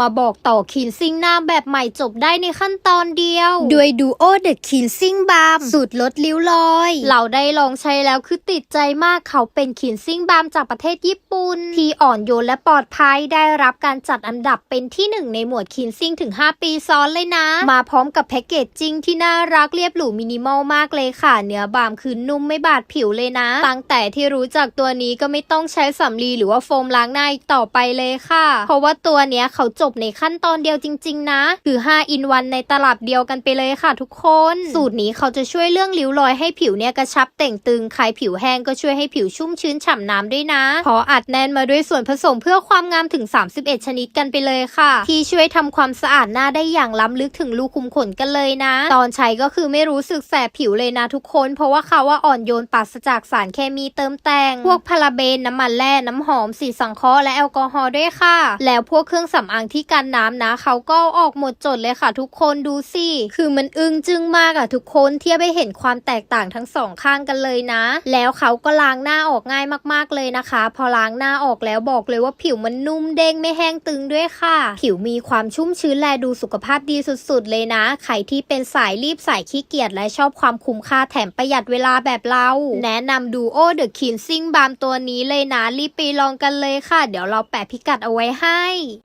มาบอกต่อคินซิ่งหน้าแบบใหม่จบได้ในขั้นตอนเดียว ด้วยดูโอเดอะคินซิ่งบาร์สูตรลดริ้วรอย เราได้ลองใช้แล้วคือติดใจมากเขาเป็นคินซิ่งบาร์จากประเทศญี่ปุ่น ที่อ่อนโยนและปลอดภัยได้รับการจัดอันดับเป็นที่หนึ่งในหมวดคินซิ่งถึง 5 ปีซ้อนเลยนะ มาพร้อมกับแพ็กเกจจิ้งที่น่ารักเรียบหรูมินิมอลมากเลยค่ะ เนื้อบามคือนุ่มไม่บาดผิวเลยนะตั้งแต่ที่รู้จักตัวนี้ก็ไม่ต้องใช้สำลีหรือว่าโฟมล้างหน้าอีกต่อไปเลยค่ะ เพราะว่าตัวเนี้ยเขาจบในขั้นตอนเดียวจริง ๆ นะ คือ5อินวันในตลับเดียวกันไปเลยค่ะทุกคน สูตรนี้เขาจะช่วยเรื่องริ้วรอยให้ผิวเนี่ยกระชับเต่งตึงใครผิวแห้งก็ช่วยให้ผิวชุ่มชื้นฉ่ำน้ำด้วยนะเพราะอัดแน่นมาด้วยส่วนผสมเพื่อความงามถึง 31 ชนิดกันไปเลยค่ะ ที่ช่วยทำความสะอาดหน้าได้อย่างล้ำลึกถึงรูขุมขนกันเลยนะ ตอนใช้ก็คือไม่รู้สึกแสบผิวเลยนะทุกคน เพราะว่าเขาว่าอ่อนโยนปราศจากสารเคมีเติมแต่ง พวกพาราเบนน้ำมันแร่น้ำหอมสีสังเคราะห์และแอลกอฮอล์ด้วยค่ะ แล้วพวกเครื่องสำอางที่กันน้ำนะ เขาก็ออกหมดจดเลยค่ะทุกคนดูสิ คือมันอึ้งจึงมากอะทุกคนเทียบไปเห็นความแตกต่างทั้งสองข้างกันเลยนะ แล้วเขาก็ล้างหน้าออกง่ายมากๆเลยนะคะ พอล้างหน้าออกแล้วบอกเลยว่าผิวมันนุ่มเด้งไม่แห้งตึงด้วยค่ะ ผิวมีความชุ่มชื้นแลดูสุขภาพดีสุดๆ เลยนะ ใครที่เป็นสายรีบสายขี้เกียจและชอบความคุ้มค่าแถมประหยัดเวลาแบบเรา แนะนำดูโอเดอะคินซิงบามตัวนี้เลยนะ รีบไปลองกันเลยค่ะ เดี๋ยวเราแปะพิกัดเอาไว้ให้